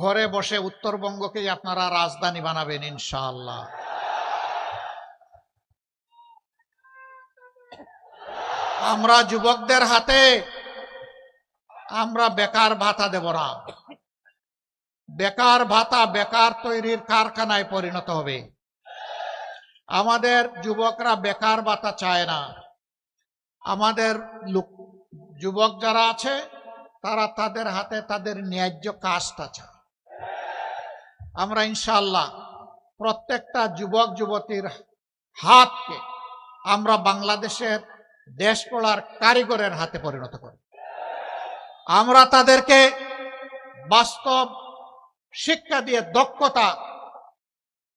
ঘরে বসে উত্তরবঙ্গকেই আপনারা রাজধানী বানাবেন, ইনশাআল্লাহ। আমরা যুবকদের হাতে, আমরা বেকার ভাতা দেব না। বেকার ভাতা বেকার তৈরির কারখানায় পরিণত হবে। আমাদের যুবকরা বেকার ভাতা চায় না। আমাদের যুবক যারা আছে, তারা তাদের হাতে তাদের ন্যায্য কাজটা চায়। আমরা ইনশাল্লাহ প্রত্যেকটা যুবক, যুবতীর হাতকে আমরা বাংলাদেশের দেশ পড়ার কারিগরের হাতে পরিণত করি। আমরা তাদেরকে বাস্তব শিক্ষা দিয়ে দক্ষতা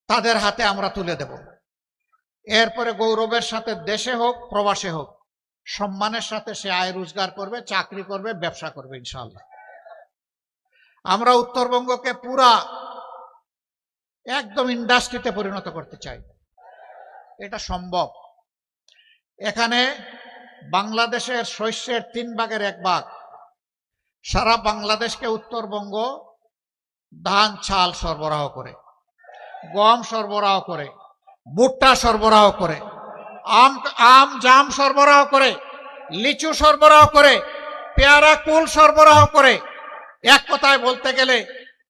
তাদের হাতে আমরা তুলে দেব। এরপরে গৌরবের সাথে দেশে হোক, প্রবাসে হোক, সম্মানের সাথে সে আয় রোজগার করবে, চাকরি করবে, ব্যবসা করবে ইনশাল্লাহ আমরা উত্তরবঙ্গকে পুরা একদম ইন্ডাস্ট্রিতে পরিণত করতে চাই। এটা সম্ভব। এখানে বাংলাদেশের শস্যের তিন ভাগের এক ভাগ, সারা বাংলাদেশকে উত্তরবঙ্গ ধান চাল সরবরাহ করে, গম সরবরাহ করে, ভুট্টা সরবরাহ করে, আম আম, জাম সরবরাহ করে, লিচু সরবরাহ করে, পেয়ারা, কুল সরবরাহ করে। এক কথায় বলতে গেলে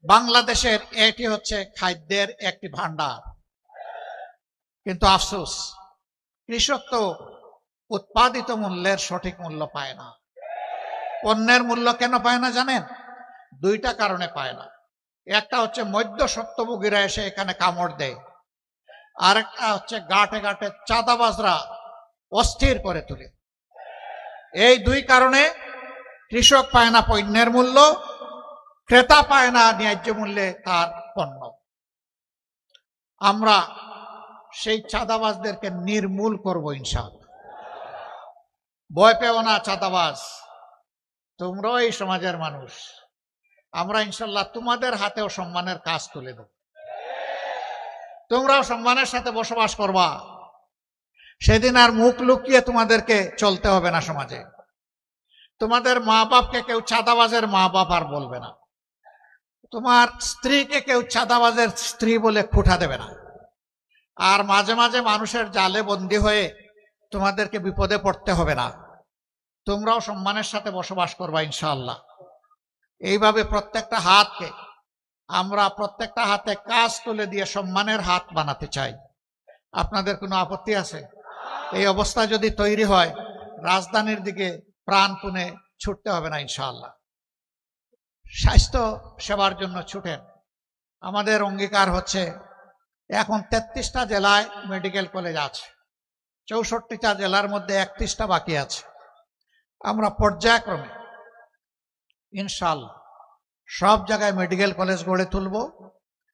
বাংলাদেশের এটি হচ্ছে খাদ্যের একটি ভান্ডার কিন্তু আফসোস, কৃষক তো উৎপাদিত মূল্যের সঠিক মূল্য পায় না। পণ্যের মূল্য কেন পায় না জানেন? দুইটা কারণে পায় না। একটা হচ্ছে মধ্য সত্যভোগীরা এসে এখানে কামড় দেয়। আরেকটা হচ্ছে গাটে গাটে চাঁদাবাজরা অস্থির করে তোলে। এই দুই কারণে কৃষক পায় না পণ্যের মূল্য ক্রেতা পায় না ন্যায্য মূল্যে তার পণ্য। আমরা সেই চাঁদাবাজদেরকে নির্মূল করব ইনশাআল্লাহ। ভয় পেও না চাঁদাবাজ, তোমরাও এই সমাজের মানুষ। আমরা ইনশাল্লাহ তোমাদের হাতেও সম্মানের কাজ তুলে দেব। তোমরাও সম্মানের সাথে বসবাস করবা। সেদিন আর মুখ লুকিয়ে তোমাদেরকে চলতে হবে না সমাজে। তোমাদের মা বাপকে কেউ চাঁদাবাজের মা বাপ আর বলবে না। তোমার স্ত্রীকে কেউ চাঁদাবাজের স্ত্রী বলে খুঁটা দেবে না। আর মাঝে মাঝে মানুষের জালে বন্দী হয়ে তোমাদেরকে বিপদে পড়তে হবে না। তোমরাও সম্মানের সাথে বসবাস করবা ইনশাল্লাহ এইভাবে প্রত্যেকটা হাতকে, আমরা প্রত্যেকটা হাতে কাজ তুলে দিয়ে সম্মানের হাত বানাতে চাই। আপনাদের কোনো আপত্তি আছে? এই অবস্থা যদি তৈরি হয়, রাজধানীর দিকে প্রাণপণে ছুটতে হবে না ইনশাআল্লাহ। স্বাস্থ্য সেবার জন্য ছুটেন। আমাদের অঙ্গীকার হচ্ছে, এখন তেত্রিশটা জেলায় মেডিকেল কলেজ আছে, চৌষট্টিটা জেলার মধ্যে একত্রিশটা বাকি আছে। আমরা পর্যায়ক্রমে ইনশাল্লাহ সব জায়গায় মেডিকেল কলেজ গড়ে তুলব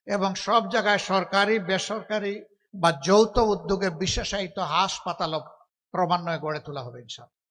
এবং সব জায়গায় সরকারি, বেসরকারি বা যৌথ উদ্যোগে বিশেষায়িত হাসপাতাল ক্রমান্বয়ে গড়ে তোলা হবে ইনশাল্লাহ